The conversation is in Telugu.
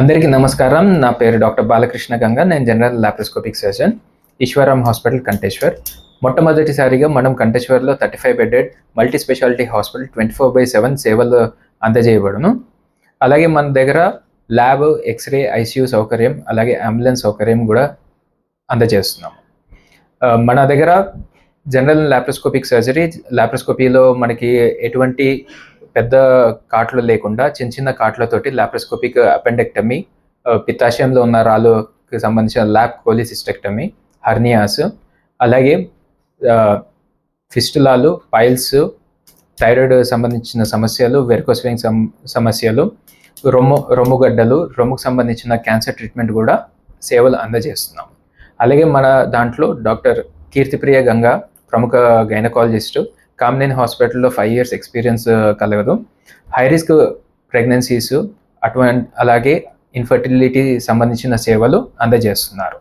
అందరికీ నమస్కారం. నా పేరు డాక్టర్ బాలకృష్ణ గంగా. నేను general laparoscopic surgeon Eshwaram hospital Kanteshwar. మొట్టమొదటిసారిగా మనం కంటేశ్వర్లో thirty five bedded multi speciality hospital twenty four by seven సేవలు అందజేయబడును. అలాగే మన దగ్గర ల్యాబ్ ఎక్స్రే ఐసీయూ సౌకర్యం అలాగే అంబులెన్స్ సౌకర్యం కూడా అందజేస్తున్నాం మన దగ్గర జనరల్ లాప్రోస్కోపిక్ సర్జరీ లాప్రోస్కోపీలో మనకి ఎటువంటి పెద్ద కాట్లు లేకుండా చిన్న చిన్న కాట్లతోటి లాప్రోస్కోపిక్ అపెండెక్టమీ పిత్తాశయంలో ఉన్న రాళ్ళుకి సంబంధించిన ల్యాప్ కోలిసిస్టెక్టమీ హర్నియాస్ అలాగే ఫిస్టులాలు పైల్స్ థైరాయిడ్ సంబంధించిన సమస్యలు వెరికోస్వింగ్ సమస్యలు రొమ్ము రొమ్ముగడ్డలు రొమ్ముకు సంబంధించిన క్యాన్సర్ ట్రీట్మెంట్ కూడా సేవలు అందజేస్తున్నాం అలాగే మన దాంట్లో డాక్టర్ కీర్తిప్రియ గంగా ప్రముఖ గైనకాలజిస్ట్ కామ్నేన్ హాస్పిటల్లో ఫైవ్ ఇయర్స్ ఎక్స్పీరియన్స్ కలగదు. హై రిస్క్ ప్రెగ్నెన్సీస్ అటువంటి అలాగే ఇన్ఫర్టిలిటీ సంబంధించిన సేవలు అందజేస్తున్నారు.